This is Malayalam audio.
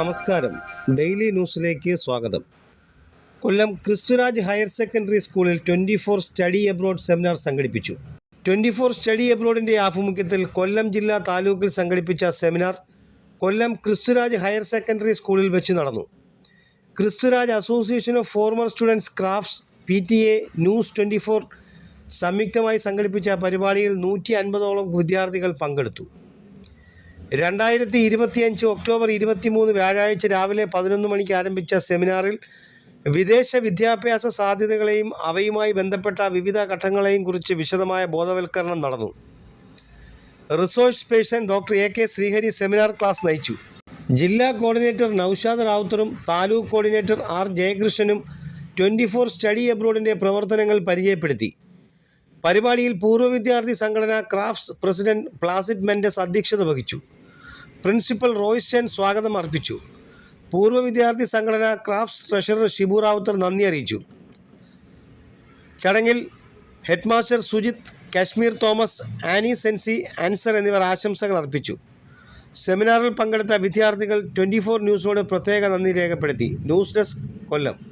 നമസ്കാരം. ഡെയിലി ന്യൂസിലേക്ക് സ്വാഗതം. കൊല്ലം ക്രിസ്തുരാജ് ഹയർ സെക്കൻഡറി സ്കൂളിൽ twenty four study abroad seminar സംഘടിപ്പിച്ചു. ട്വന്റി ഫോർ സ്റ്റഡി എബ്രോഡിന്റെ ആഭിമുഖ്യത്തിൽ കൊല്ലം ജില്ലാ താലൂക്കിൽ സംഘടിപ്പിച്ച seminar Kollam Christuraj higher secondary സ്കൂളിൽ വെച്ച് നടന്നു. Christuraj association of former students crafts P T A news twenty four സംയുക്തമായി സംഘടിപ്പിച്ച പരിപാടിയിൽ നൂറ്റി അൻപതോളം വിദ്യാർത്ഥികൾ പങ്കെടുത്തു. രണ്ടായിരത്തി ഇരുപത്തിയഞ്ച് ഒക്ടോബർ ഇരുപത്തിമൂന്ന് വ്യാഴാഴ്ച രാവിലെ പതിനൊന്ന് മണിക്ക് ആരംഭിച്ച സെമിനാറിൽ വിദേശ വിദ്യാഭ്യാസ സാധ്യതകളെയും അവയുമായി ബന്ധപ്പെട്ട വിവിധ ഘട്ടങ്ങളെയും കുറിച്ച് വിശദമായ ബോധവൽക്കരണം നടന്നു. Resource person doctor A K Sreehari seminar class നയിച്ചു. ജില്ലാ കോർഡിനേറ്റർ നൌഷാദ് റാവുത്തറും താലൂക്ക് കോർഡിനേറ്റർ ആർ ജയകൃഷ്ണനും ട്വന്റി ഫോർ സ്റ്റഡി അബ്രോഡിന്റെ പ്രവർത്തനങ്ങൾ പരിചയപ്പെടുത്തി. പരിപാടിയിൽ പൂർവ വിദ്യാർത്ഥി സംഘടന ക്രാഫ്റ്റ്സ് പ്രസിഡന്റ് പ്ലാസിഡ് മെൻഡസ് അധ്യക്ഷത വഹിച്ചു. പ്രിൻസിപ്പൽ റോയ്സ്റ്റൻ സ്വാഗതം അർപ്പിച്ചു. പൂർവ വിദ്യാർത്ഥി സംഘടന ക്രാഫ്റ്റ്സ് ട്രഷറർ ഷിബു റാവുത്തർ നന്ദി അറിയിച്ചു. ചടങ്ങിൽ headmaster Sujith Kashmir Thomas Annie സെൻസി Ansar എന്നിവർ ആശംസകൾ അർപ്പിച്ചു. സെമിനാറിൽ പങ്കെടുത്ത വിദ്യാർത്ഥികൾ ട്വന്റി ഫോർ ന്യൂസിനോട് പ്രത്യേക നന്ദി രേഖപ്പെടുത്തി. News desk Kollam.